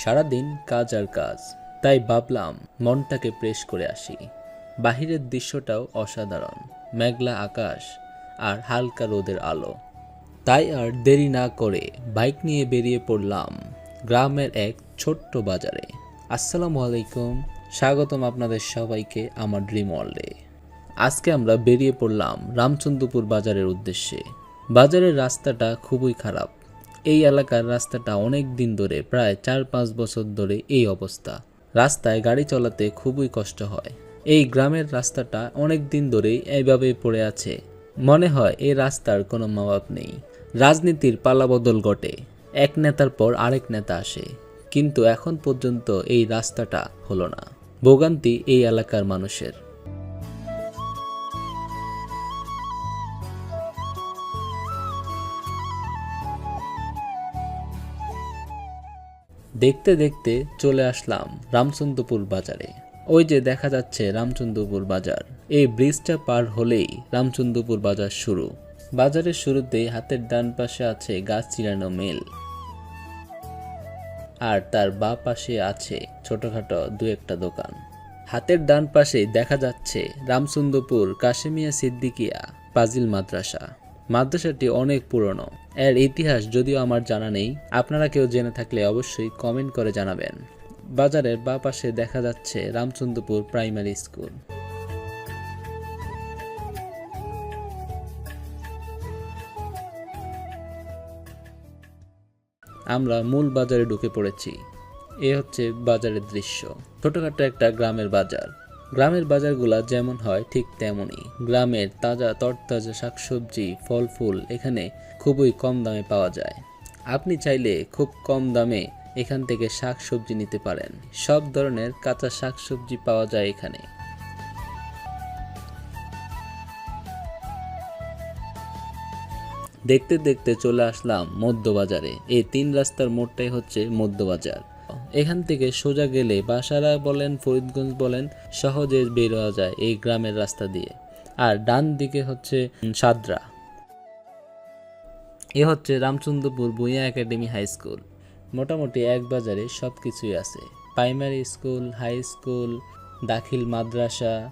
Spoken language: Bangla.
সারাদিন কাজ আর কাজ। তাই ভাবলাম মনটাকে প্রেস করে আসি। বাহিরের দৃশ্যটাও অসাধারণ, মেঘলা আকাশ আর হালকা রোদের আলো। তাই আর দেরি না করে বাইক নিয়ে বেরিয়ে পড়লাম গ্রামের এক ছোট্ট বাজারে। আসসালামু আলাইকুম, স্বাগতম আপনাদের সবাইকে আমার ড্রিম ওয়ার্ল্ডে আজকে আমরা বেরিয়ে পড়লাম রামচন্দ্রপুর বাজারের উদ্দেশ্যে। বাজারের রাস্তাটা খুবই খারাপ এই এলাকার রাস্তাটা অনেক দিন ধরে, প্রায় চার পাঁচ বছর ধরে এই অবস্থা। রাস্তায় গাড়ি চলাতে খুবই কষ্ট হয়। এই গ্রামের রাস্তাটা অনেক দিন ধরেই এইভাবে পড়ে আছে। মনে হয় এই রাস্তার কোনো মাবাব নেই। রাজনীতির পালাবদল ঘটে। এক নেতার পর আরেক নেতা আসে। কিন্তু এখন পর্যন্ত এই রাস্তাটা হলো না। ভোগান্তি এই এলাকার মানুষের। দেখতে দেখতে চলে আসলাম রামচন্দ্রপুর বাজারে। ওই যে দেখা যাচ্ছে রামচন্দ্রপুর বাজার। এই ব্রিজটা পার হলেই রামচন্দ্রপুর বাজার শুরু। বাজারের শুরুতেই হাতের ডান পাশে আছে গাছ চিরানো মেল। আর তার বা পাশে আছে ছোটখাটো দু একটা দোকান। হাতের ডান পাশে দেখা যাচ্ছে রামচন্দ্রপুর কাশেমিয়া সিদ্দিকিয়া পাজিল মাদ্রাসা। মাদ্রাসাটি অনেক পুরনো। এর ইতিহাস যদিও আমার জানা নেই, আপনারা কেউ জেনে থাকলে অবশ্যই কমেন্ট করে জানাবেন। বাজারের বা পাশে দেখা যাচ্ছে রামচন্দ্রপুর প্রাইমারি স্কুল। আমরা মূল বাজারে ঢুকে পড়েছি। এ হচ্ছে বাজারের দৃশ্য। ছোটখাটো একটা গ্রামের বাজার। গ্রামের বাজারগুলা যেমন হয় ঠিক তেমনই। গ্রামের তাজা তরতাজা শাকসবজি ফল ফুল এখানে খুবই কম দামে পাওয়া যায়। আপনি চাইলে খুব কম দামে এখান থেকে শাক সবজি নিতে পারেন। সব ধরনের কাঁচা শাক সবজি পাওয়া যায় এখানে। দেখতে দেখতে চলে আসলাম মধ্যবাজারে। এই তিন রাস্তার মোড়টাই হচ্ছে মধ্যবাজার। এখান থেকে সোজা গেলে বাসারা বলেন, ফরিদগঞ্জ বলেন, সহজে বেরোয়া যায় এই গ্রামের রাস্তা দিয়ে। আর ডান দিকে হচ্ছে সাদরা। এ হচ্ছে Ramchandrapur Bhuiyan academy high school. মোটামুটি এক বাজারে সব কিছুই আছে। প্রাইমারি স্কুল, হাই স্কুল, দাখিল মাদ্রাসা